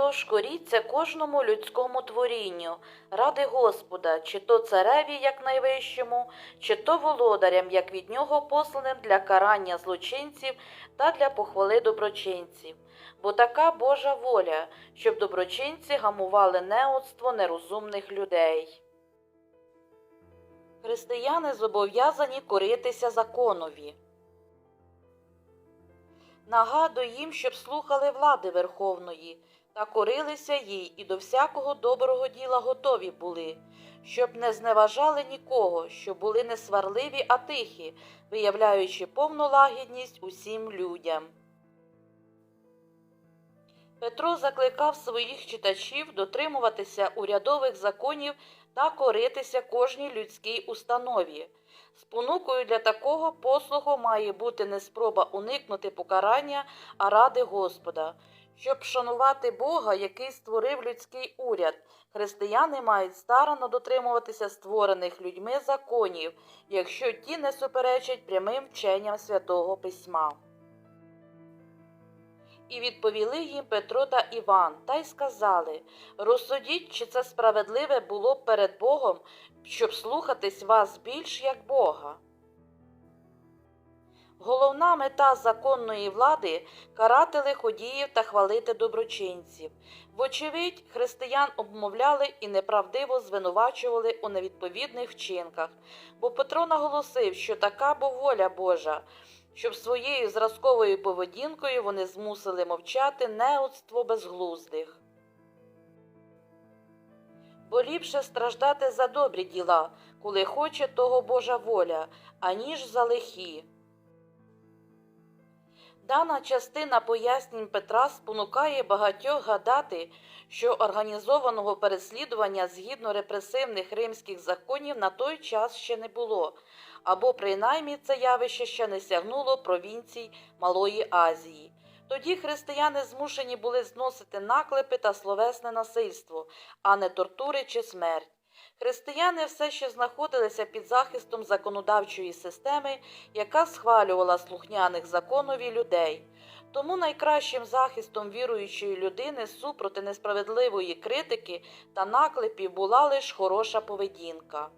Отож коріться кожному людському творінню, ради Господа, чи то цареві, як найвищому, чи то володарям, як від нього посланим для карання злочинців та для похвали доброчинців. Бо така Божа воля, щоб доброчинці гамували неоцтво нерозумних людей. Християни зобов'язані коритися законові. Нагадуй їм, щоб слухали влади Верховної, та корилися їй і до всякого доброго діла готові були, щоб не зневажали нікого, щоб були не сварливі, а тихі, виявляючи повну лагідність усім людям. Петро закликав своїх читачів дотримуватися урядових законів та коритися кожній людській установі. Спонукою для такого послугу має бути не спроба уникнути покарання, а ради Господа. Щоб шанувати Бога, який створив людський уряд, християни мають старано дотримуватися створених людьми законів, якщо ті не суперечать прямим вченням святого Письма. І відповіли їм Петро та Іван, та й сказали розсудіть, чи це справедливе було перед Богом, щоб слухатись вас більш як Бога. Головна мета законної влади карати лиходіїв та хвалити доброчинців. Вочевидь, християн обмовляли і неправдиво звинувачували у невідповідних вчинках, бо Петро наголосив, що така бо воля Божа, щоб своєю зразковою поведінкою вони змусили мовчати неоцтво безглуздих. Бо ліпше страждати за добрі діла, коли хоче того Божа воля, аніж за лихі. Дана частина пояснень Петра спонукає багатьох гадати, що організованого переслідування згідно репресивних римських законів на той час ще не було, або принаймні це явище ще не сягнуло провінцій Малої Азії. Тоді християни змушені були зносити наклепи та словесне насильство, а не тортури чи смерть. Християни все ще знаходилися під захистом законодавчої системи, яка схвалювала слухняних законові людей. Тому найкращим захистом віруючої людини супроти несправедливої критики та наклепів була лише хороша поведінка.